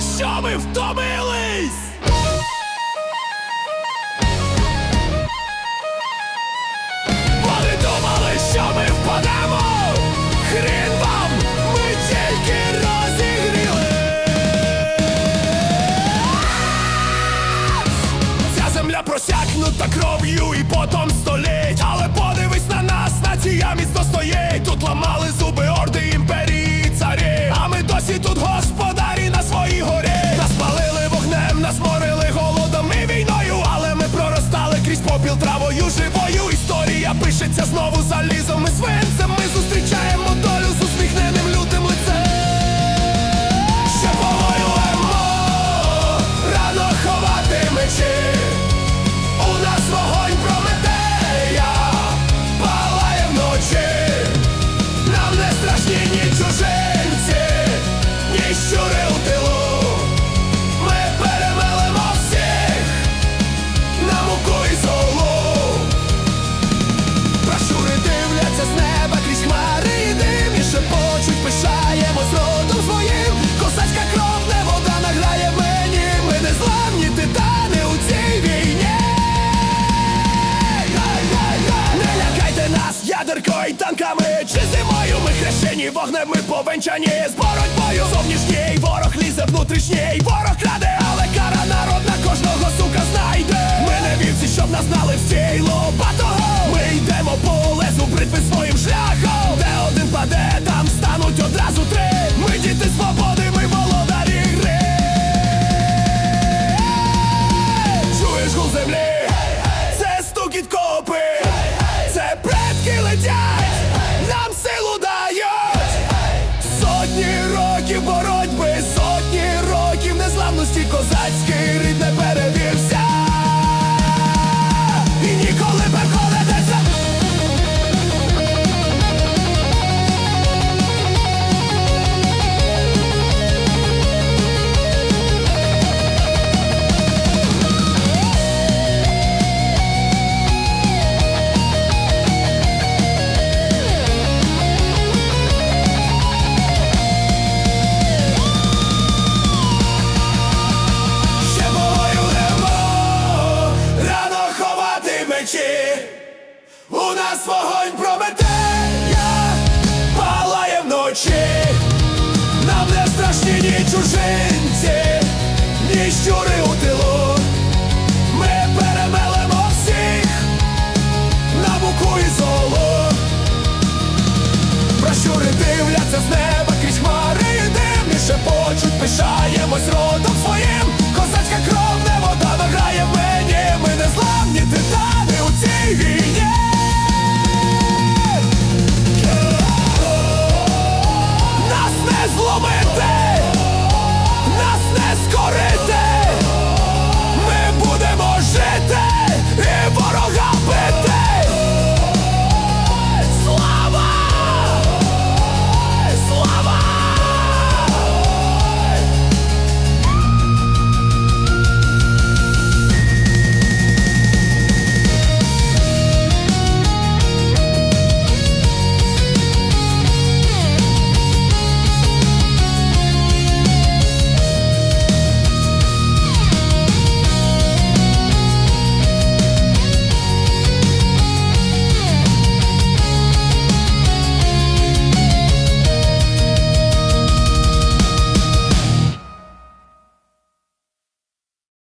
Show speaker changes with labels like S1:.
S1: що ми втомились. Вони що ми впадемо. Хрін вам, ми тільки розігріли. Ця земля просякнута кров'ю і потом століть Але подивись на нас, нація міцно стоїть Тут ламали зуби Пишеться знову залізом ми вогнем ми повенчані З боротьбою. Зовнішній ворог лізе внутрішній Ворог краде, але кара народна кожного сука знайде. Ми не вівці, щоб нас знали всі лопатого Ми йдемо по лезу бритви своїм шляхом. Де один паде, там стануть одразу три. Ми діти свободи, ми володарі гри. Чуєш гул землі? Це стукіт копи, нас вогонь Прометея палає вночі, нам не страшні ні чужинці, ні щури.